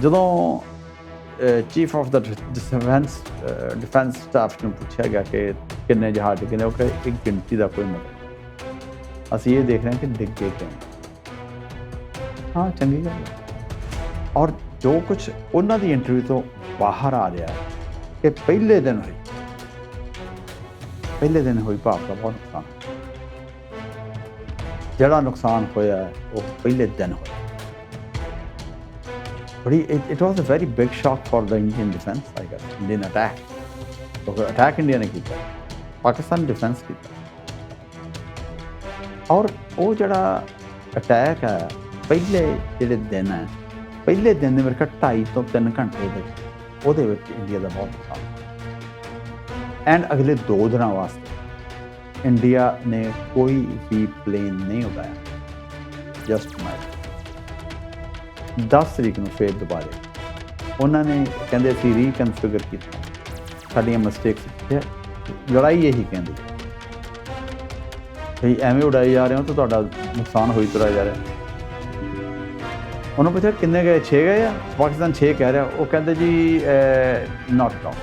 ਜਦੋਂ chief of the defence defence staff ਨੂੰ ਪੁੱਛਿਆ ਗਿਆ ਕਿ ਕਿੰਨੇ ਜਹਾਜ਼ ਡਿੱਗੇ ਨੇ, ਉਹ ਕਹੇ ਇੱਕ ਗਿਣਤੀ ਦਾ ਕੋਈ ਮਤਲਬ ਅਸੀਂ ਇਹ ਦੇਖ ਰਹੇ ਹਾਂ ਕਿ ਡਿੱਗੇ ਕਿਉਂ ਹਾਂ, ਚੰਗੀ ਗੱਲ ਔਰ ਜੋ ਕੁਝ ਉਹਨਾਂ ਦੀ ਇੰਟਰਵਿਊ ਤੋਂ ਬਾਹਰ ਆ ਰਿਹਾ ਹੈ ਕਿ ਪਹਿਲੇ ਦਿਨ ਹੋਈ। ਪਹਿਲੇ ਦਿਨ ਹੋਈ ਭਾਵ ਦਾ ਬਹੁਤ ਨੁਕਸਾਨ। ਜਿਹੜਾ ਨੁਕਸਾਨ ਹੋਇਆ, ਉਹ ਪਹਿਲੇ ਦਿਨ ਹੋਇਆ। ਬੜੀ it was a very big shock for the Indian defence I guess Indian attack ਕਿਉਂਕਿ ਅਟੈਕ ਇੰਡੀਆ ਨੇ ਕੀਤਾ ਪਾਕਿਸਤਾਨ ਡਿਫੈਂਸ ਕੀਤਾ ਔਰ ਉਹ ਜਿਹੜਾ ਅਟੈਕ ਹੈ ਪਹਿਲੇ ਜਿਹੜੇ ਦਿਨ ਹੈ ਪਹਿਲੇ ਦਿਨ ਦੇ ਮੇਰੇ ਖਿਆਲ ਢਾਈ ਤੋਂ 3 ਘੰਟੇ ਦੇ ਉਹਦੇ ਵਿੱਚ ਇੰਡੀਆ ਦਾ ਬਹੁਤ ਨੁਕਸਾਨ ਐਂਡ ਅਗਲੇ 2 ਦਿਨਾਂ ਵਾਸਤੇ ਇੰਡੀਆ ਨੇ ਕੋਈ ਵੀ ਪਲੇਨ ਨਹੀਂ ਉਡਾਇਆ ਜਸਟ ਮੈਚ 10 ਤਰੀਕ ਨੂੰ ਫੇਰ ਦੁਬਾਰੇ। ਉਹਨਾਂ ਨੇ ਕਹਿੰਦੇ ਅਸੀਂ ਰੀਕਨਫਿਗਰ ਕੀਤਾ। ਸਾਡੀਆਂ ਮਿਸਟੇਕਸ ਲੜਾਈ ਇਹੀ ਕਹਿੰਦੀ। ਵੀ ਐਵੇਂ ਉਡਾਈ ਜਾ ਰਹੇ ਹੋ ਤਾਂ ਤੁਹਾਡਾ ਨੁਕਸਾਨ ਹੋਈ ਤੁਰਿਆ ਜਾ ਰਿਹਾ। ਉਹਨੂੰ ਪੁੱਛਿਆ, ਕਿੰਨੇ ਗਏ? 6 ਗਏ ਆ? ਪਾਕਿਸਤਾਨ 6 ਕਹਿ ਰਿਹਾ। ਉਹ ਕਹਿੰਦੇ ਜੀ ਨਾਟ ਅਟ